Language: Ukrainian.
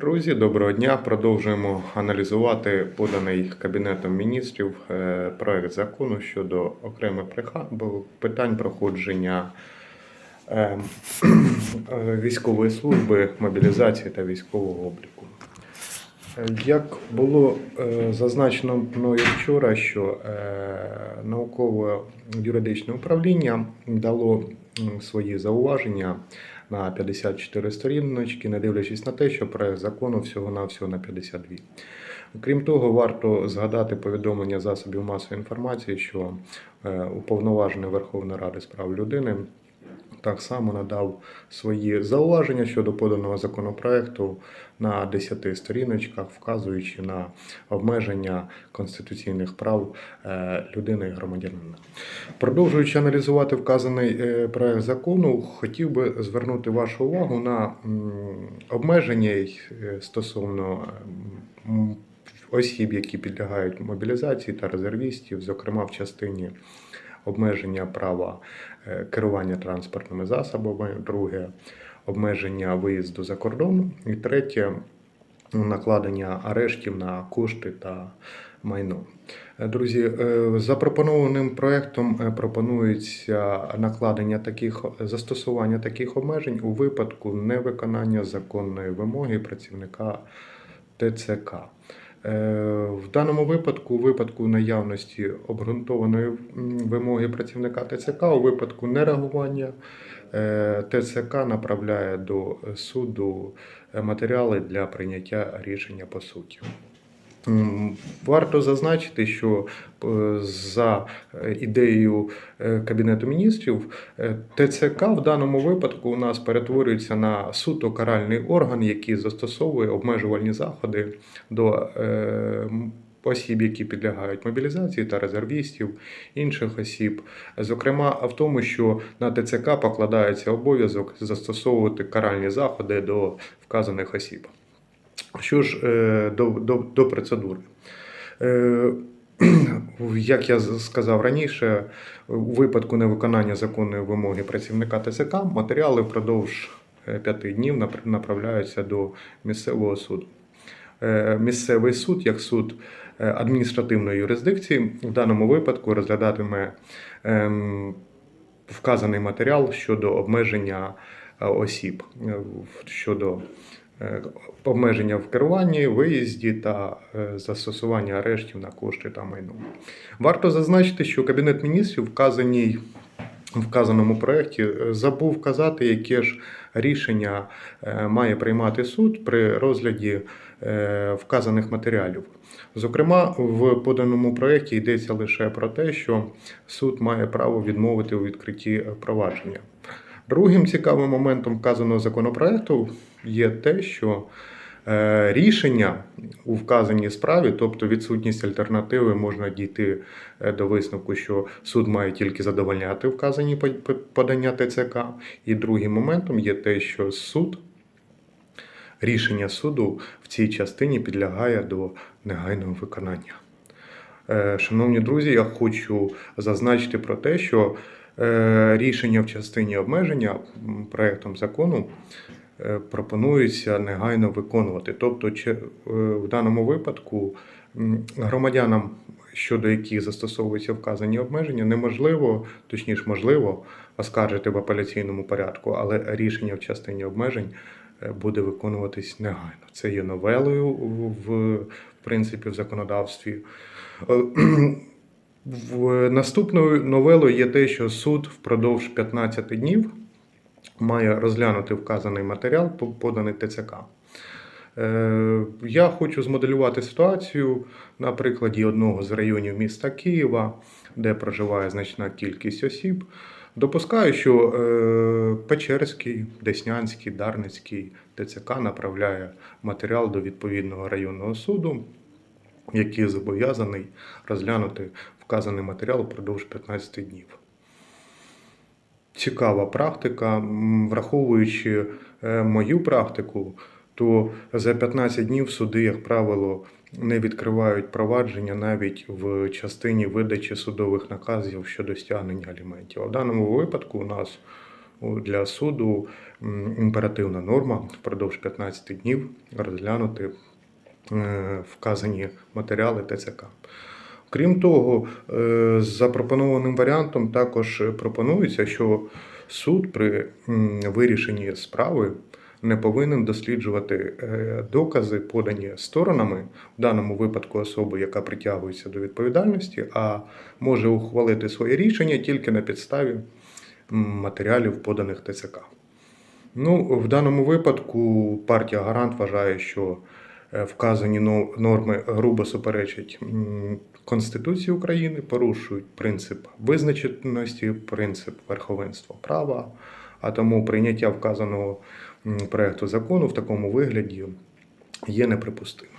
Друзі, доброго дня. Продовжуємо аналізувати поданий Кабінетом міністрів е, проект закону щодо окремих питань проходження е, військової служби, мобілізації та військового обліку. Е, Як було зазначено мною вчора, що науково-юридичне управління дало свої зауваження на 54 сторіночки, не дивлячись на те, що проект закону всього-навсього на 52. Крім того, варто згадати повідомлення засобів масової інформації, що е, уповноважений Верховної Ради з прав людини так само надав свої зауваження щодо поданого законопроекту на 10 сторіночках, вказуючи на обмеження конституційних прав е, людини і громадянина. Продовжуючи аналізувати вказаний е, проект закону, хотів би звернути вашу увагу на обмеження е, стосовно осіб, які підлягають мобілізації та резервістів, зокрема в частині обмеження права е, керування транспортними засобами, друге обмеження виїзду за кордон, і третє накладення арештів на кошти та майно. Е, Друзі, е, запропонованим проектом пропонується накладення таких застосування таких обмежень у випадку невиконання законної вимоги працівника ТЦК. Е, В даному випадку, у випадку наявності обґрунтованої вимоги працівника ТЦК, у випадку нереагування е, ТЦК направляє до суду матеріали для прийняття рішення по суті. Варто зазначити, що е, за е, ідеєю е, Кабінету міністрів ТЦК в даному випадку у нас перетворюється на суто каральний орган, який застосовує обмежувальні заходи до осіб, які підлягають мобілізації та резервістів, інших осіб. Зокрема, в тому, що на ТЦК покладається обов'язок застосовувати каральні заходи до вказаних осіб. Що ж е, до, до, до процедури. Е, Як я сказав раніше, у випадку невиконання законної вимоги працівника ТСК матеріали впродовж е, п'яти днів направляються до місцевого суду. Місцевий суд, як суд адміністративної юрисдикції, в даному випадку розглядатиме ем, вказаний матеріал щодо обмеження осіб, щодо обмеження в керуванні, виїзді та е, застосування арештів на кошти та майно. Варто зазначити, що Кабінет міністрів вказаній вказаному проєкті е, забув вказати, яке ж рішення е, має приймати суд при розгляді е, вказаних матеріалів. Зокрема, в поданому проєкті йдеться лише про те, що суд має право відмовити у відкритті е, провадження. Другим цікавим моментом вказаного законопроекту є те, що е, рішення у вказаній справі, тобто відсутність альтернативи, можна дійти е, до висновку, що суд має тільки задовольняти вказані по- по- подання ТЦК. І другим моментом є те, що суд, рішення суду в цій частині підлягає до негайного виконання. Е, Шановні друзі, я хочу зазначити про те, що е, рішення в частині обмеження м, проектом закону е, пропонується негайно виконувати. Тобто, в даному випадку громадянам, щодо яких застосовуються вказані обмеження, неможливо, точніше, можливо, оскаржити в апеляційному порядку, але рішення в частині обмежень буде виконуватись негайно. Це є новелою в, принципі в законодавстві. Е, наступною новелою є те, що суд впродовж 15 днів має розглянути вказаний матеріал, поданий ТЦК. Е, Я хочу змоделювати ситуацію на прикладі одного з районів міста Києва, де проживає значна кількість осіб. Допускаю, що е, Печерський, Деснянський, Дарницький ТЦК направляє матеріал до відповідного районного суду, який зобов'язаний розглянути вказаний матеріал впродовж 15 днів. Цікава практика. Враховуючи е, мою практику, то за 15 днів суди, як правило, не відкривають провадження навіть в частині видачі судових наказів щодо стягнення аліментів. А в даному випадку у нас для суду імперативна норма впродовж 15 днів розглянути е, вказані матеріали ТЦК. Крім того, е, з запропонованим варіантом також пропонується, що суд при вирішенні справи не повинен досліджувати е, докази, подані сторонами, в даному випадку особи, яка притягується до відповідальності, а може ухвалити своє рішення тільки на підставі матеріалів, поданих ТЦК. Ну, в даному випадку партія Гарант вважає, що е, вказані норми грубо суперечать Конституції України, порушують принцип визначеності, принцип верховенства права, а тому прийняття вказаного проекту закону в такому вигляді є неприпустимим.